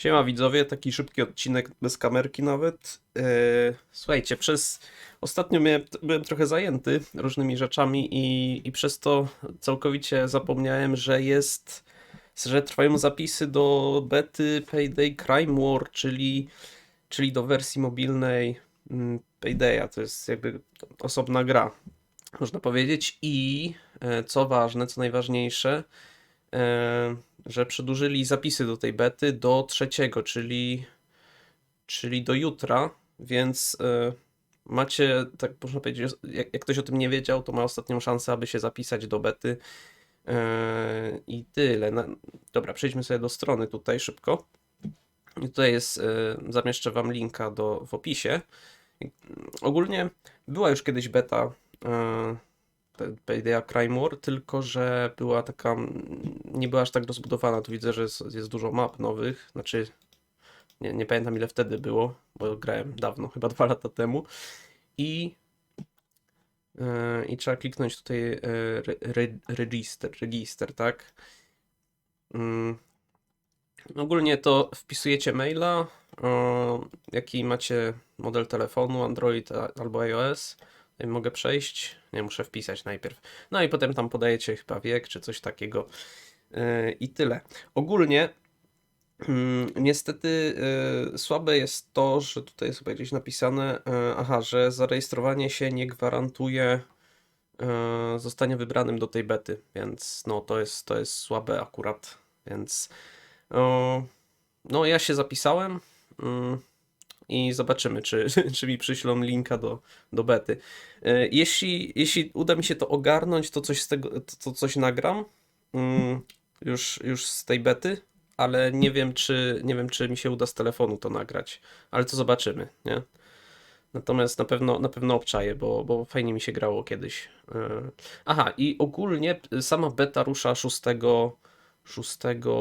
Siema widzowie, taki szybki odcinek bez kamerki nawet. Eee, słuchajcie, przez ostatnio miałem, byłem trochę zajęty różnymi rzeczami i, i przez to całkowicie zapomniałem, że jest, że trwają zapisy do bety Payday Crime War, czyli, czyli do wersji mobilnej mm, Paydaya. To jest jakby osobna gra, można powiedzieć. I e, co ważne, co najważniejsze, e, że przedłużyli zapisy do tej bety do trzeciego, czyli, czyli do jutra, więc e, macie, tak można powiedzieć, jak, jak ktoś o tym nie wiedział, to ma ostatnią szansę, aby się zapisać do bety. E, I tyle. Dobra, przejdźmy sobie do strony tutaj szybko. I tutaj jest, e, zamieszczę Wam linka do, w opisie. Ogólnie była już kiedyś beta e, te- Payday Crime War, tylko że była taka, mm, nie była aż tak rozbudowana. Tu widzę, że jest, jest dużo map nowych, znaczy nie, nie pamiętam ile wtedy było, bo grałem dawno, chyba dwa lata temu. I, e, i trzeba kliknąć tutaj e, re, re, register, register, tak? Mm. Ogólnie to wpisujecie maila, o, jaki macie model telefonu, Android albo iOS. Mogę przejść, nie muszę wpisać najpierw. No i potem tam podajecie chyba wiek czy coś takiego. Yy, I tyle. Ogólnie mm, niestety yy, słabe jest to, że tutaj jest chyba gdzieś napisane, yy, aha, że zarejestrowanie się nie gwarantuje yy, zostania wybranym do tej bety, więc no to jest, to jest słabe akurat, więc no ja się zapisałem i zobaczymy, czy, czy mi przyślą linka do, do bety. E, Jeśli, jeśli uda mi się to ogarnąć, to coś z tego, to, coś nagram mm, już, już z tej bety, ale nie wiem, czy, nie wiem, czy mi się uda z telefonu to nagrać, ale to zobaczymy, nie? Natomiast na pewno, na pewno obczaję, bo, bo fajnie mi się grało kiedyś. E, Aha, i ogólnie sama beta rusza 6, 6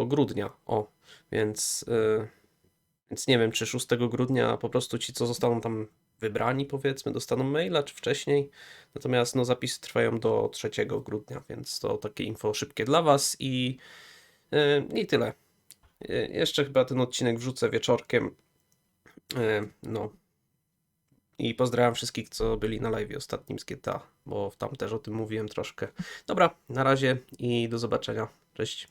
grudnia, o, więc, e, więc nie wiem, czy 6 grudnia po prostu ci, co zostaną tam wybrani, powiedzmy, dostaną maila, czy wcześniej. Natomiast no, zapisy trwają do 3 grudnia, więc to takie info szybkie dla Was i, yy, i tyle. Yy, jeszcze chyba ten odcinek wrzucę wieczorkiem. Yy, no. I pozdrawiam wszystkich, co byli na live ostatnim z GTA, bo tam też o tym mówiłem troszkę. Dobra, na razie i do zobaczenia. Cześć.